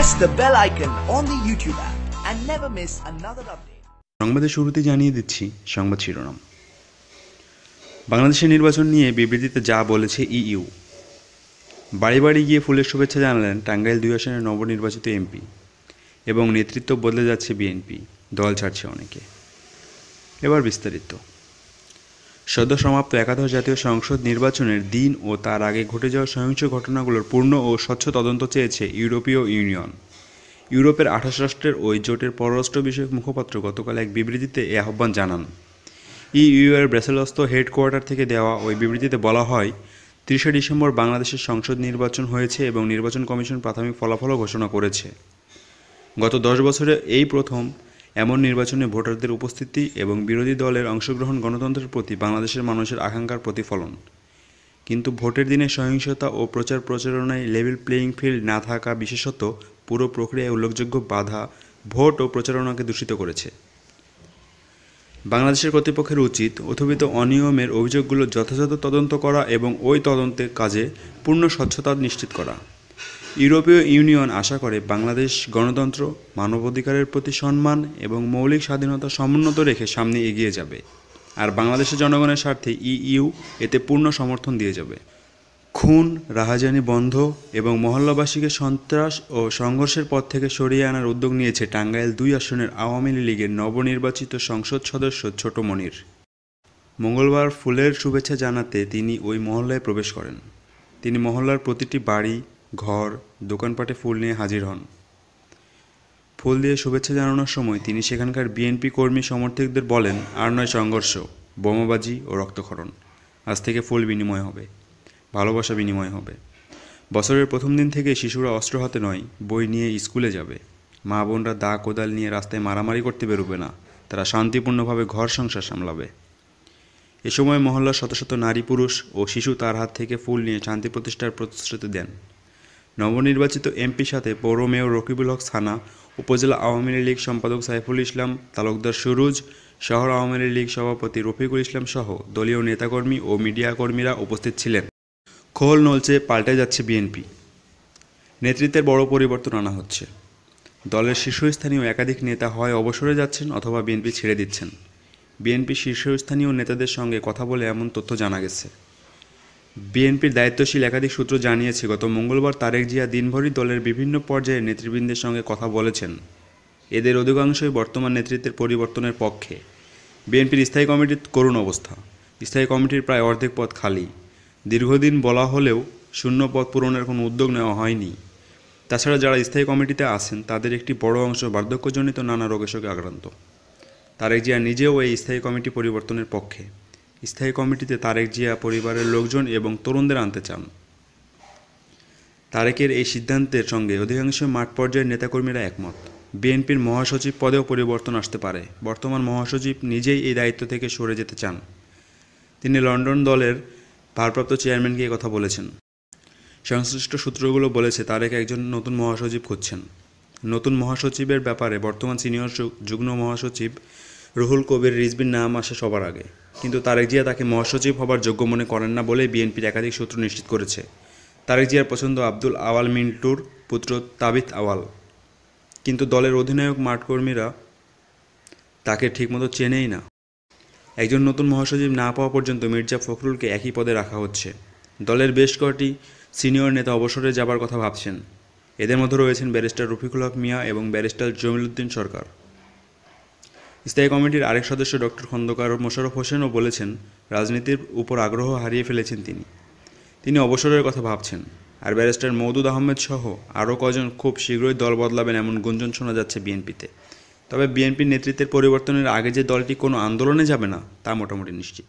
press the bell icon on the YouTube app and never miss another update. সংবাদের শুরুতে জানিয়ে দিচ্ছি সংবাদ শিরোনাম। বাংলাদেশের নির্বাচন নিয়ে বিবৃতিতে যা বলেছে ইইউ। বাড়ি বাড়ি গিয়ে ফুলের শুভেচ্ছা জানালেন টাঙ্গাইল দুই আসনের নবনির্বাচিত এমপি এবং নেতৃত্ব বদলে যাচ্ছে বিএনপি, দল ছাড়ছে অনেকে। এবার বিস্তারিত। সদ্য সমাপ্ত একাদশ জাতীয় সংসদ নির্বাচনের দিন ও তার আগে ঘটে যাওয়া সহিংস ঘটনাগুলোর পূর্ণ ও স্বচ্ছ তদন্ত চেয়েছে ইউরোপীয় ইউনিয়ন। ইউরোপের আঠাশ রাষ্ট্রের ওই জোটের পররাষ্ট্র বিষয়ক মুখপাত্র গতকাল এক বিবৃতিতে এ আহ্বান জানান। ইইউ এর ব্রেসেলস্থ হেডকোয়ার্টার থেকে দেওয়া ওই বিবৃতিতে বলা হয়, তিরিশে ডিসেম্বর বাংলাদেশের সংসদ নির্বাচন হয়েছে এবং নির্বাচন কমিশন প্রাথমিক ফলাফলও ঘোষণা করেছে। গত দশ বছরে এই প্রথম এমন নির্বাচনে ভোটারদের উপস্থিতি এবং বিরোধী দলের অংশগ্রহণ গণতন্ত্রের প্রতি বাংলাদেশের মানুষের আকাঙ্ক্ষার প্রতিফলন। কিন্তু ভোটের দিনে সহিংসতা ও প্রচার প্রচারণায় লেভেল প্লেয়িং ফিল্ড না থাকা বিশেষত পুরো প্রক্রিয়ায় উল্লেখযোগ্য বাধা ভোট ও প্রচারণাকে দূষিত করেছে। বাংলাদেশের কর্তৃপক্ষের উচিত অথবিত অনিয়মের অভিযোগগুলো যথাযথ তদন্ত করা এবং ওই তদন্তের কাজে পূর্ণ স্বচ্ছতা নিশ্চিত করা। ইউরোপীয় ইউনিয়ন আশা করে বাংলাদেশ গণতন্ত্র, মানবাধিকারের প্রতি সম্মান এবং মৌলিক স্বাধীনতা সমুন্নত রেখে সামনে এগিয়ে যাবে। আর বাংলাদেশের জনগণের স্বার্থে ইইউ এতে পূর্ণ সমর্থন দিয়ে যাবে। খুন, রাহাজানি বন্ধ এবং মহল্লাবাসীকে সন্ত্রাস ও সংঘর্ষের পথ থেকে সরিয়ে আনার উদ্যোগ নিয়েছে টাঙ্গাইল দুই আসনের আওয়ামী লীগের নবনির্বাচিত সংসদ সদস্য ছোট মনির মঙ্গলবার ফুলের শুভেচ্ছা জানাতে তিনি ওই মহল্লায় প্রবেশ করেন। তিনি মহল্লার প্রতিটি বাড়ি ঘর, দোকানপাটে ফুল নিয়ে হাজির হন। ফুল দিয়ে শুভেচ্ছা জানানোর সময় তিনি সেখানকার বিএনপি কর্মী সমর্থকদের বলেন, আর নয় সংঘর্ষ, বোমাবাজি ও রক্তক্ষরণ। আজ থেকে ফুল বিনিময় হবে, ভালোবাসা বিনিময় হবে। বছরের প্রথম দিন থেকে শিশুরা অস্ত্র হাতে নয়, বই নিয়ে স্কুলে যাবে। মা বোনরা দা কোদাল নিয়ে রাস্তায় মারামারি করতে বেরোবে না, তারা শান্তিপূর্ণভাবে ঘর সংসার সামলাবে। এ সময় মহল্লার শত শত নারী পুরুষ ও শিশু তার হাত থেকে ফুল নিয়ে শান্তি প্রতিষ্ঠার প্রতিশ্রুতি দেন। নবনির্বাচিত এমপির সাথে পৌর মেয়র রকিবুল হক সানা, উপজেলা আওয়ামী লীগ সম্পাদক সাইফুল ইসলাম, তালুকদার সুরুজ, শহর আওয়ামী লীগ সভাপতি রফিকুল ইসলাম সহ দলীয় নেতাকর্মী ও মিডিয়া কর্মীরা উপস্থিত ছিলেন। খোল নলচে পাল্টে যাচ্ছে বিএনপি। নেতৃত্বের বড় পরিবর্তন আনা হচ্ছে। দলের শীর্ষস্থানীয় একাধিক নেতা হয় অবসরে যাচ্ছেন অথবা বিএনপি ছেড়ে দিচ্ছেন। বিএনপি শীর্ষস্থানীয় নেতাদের সঙ্গে কথা বলে এমন তথ্য জানা গেছে। বিএনপির দায়িত্বশীল একাধিক সূত্র জানিয়েছে, গত মঙ্গলবার তারেক জিয়া দিনভরই দলের বিভিন্ন পর্যায়ে নেতৃবৃন্দের সঙ্গে কথা বলেছেন। এদের অধিকাংশই বর্তমান নেতৃত্বের পরিবর্তনের পক্ষে। বিএনপির স্থায়ী কমিটির করুণ অবস্থা। স্থায়ী কমিটির প্রায় অর্ধেক পদ খালি। দীর্ঘদিন বলা হলেও শূন্য পদ পূরণের কোনো উদ্যোগ নেওয়া হয়নি। তাছাড়া যারা স্থায়ী কমিটিতে আছেন, তাদের একটি বড় অংশ বার্ধক্যজনিত নানা রোগে শোকে আক্রান্ত। তারেক জিয়া নিজেও এই স্থায়ী কমিটি পরিবর্তনের পক্ষে। স্থায়ী কমিটিতে তারেক জিয়া, পরিবারের লোকজন এবং তরুণদের আনতে চান। তারেকের এই সিদ্ধান্তের সঙ্গে অধিকাংশ মাঠ পর্যায়ের নেতাকর্মীরা একমত। বিএনপির মহাসচিব পদেও পরিবর্তন আসতে পারে। বর্তমান মহাসচিব নিজেই এই দায়িত্ব থেকে সরে যেতে চান। তিনি লন্ডন দলের ভারপ্রাপ্ত চেয়ারম্যানকে কথা বলেছেন। সংশ্লিষ্ট সূত্রগুলো বলেছে, তারেক একজন নতুন মহাসচিব খুঁজছেন। নতুন মহাসচিবের ব্যাপারে বর্তমান সিনিয়র যুগ্ম মহাসচিব রুহুল কবির রিজবির নাম আসে সবার আগে। কিন্তু তারেক জিয়া তাকে মহাসচিব হবার যোগ্য মনে করেন না বলে বিএনপির একাধিক সূত্র নিশ্চিত করেছে। তারেক জিয়ার পছন্দ আব্দুল আওয়াল মিন্টুর পুত্র তাবিত আওয়াল। কিন্তু দলের অধিনায়ক মাঠকর্মীরা তাকে ঠিকমতো চেনেই না। একজন নতুন মহাসচিব না পাওয়া পর্যন্ত মির্জা ফখরুলকে একই পদে রাখা হচ্ছে। দলের বেশ কয়টি সিনিয়র নেতা অবসরে যাবার কথা ভাবছেন। এদের মধ্যে রয়েছেন ব্যারিস্টার রফিকুল হক মিয়া এবং ব্যারিস্টার জমিলুদ্দিন সরকার। স্থায়ী কমিটির আরেক সদস্য ডক্টর খন্দকার মোশারফ হোসেনও বলেছেন, রাজনীতির উপর আগ্রহ হারিয়ে ফেলেছেন তিনি। তিনি অবসরের কথা ভাবছেন, আর ব্যারিস্টার মৌদুদ আহমেদ সহ আরও কজন খুব শীঘ্রই দল বদলাবেন এমন গুঞ্জন শোনা যাচ্ছে বিএনপিতে। তবে বিএনপির নেতৃত্বের পরিবর্তনের আগে যে দলটি কোনো আন্দোলনে যাবে না, তা মোটামুটি নিশ্চিত।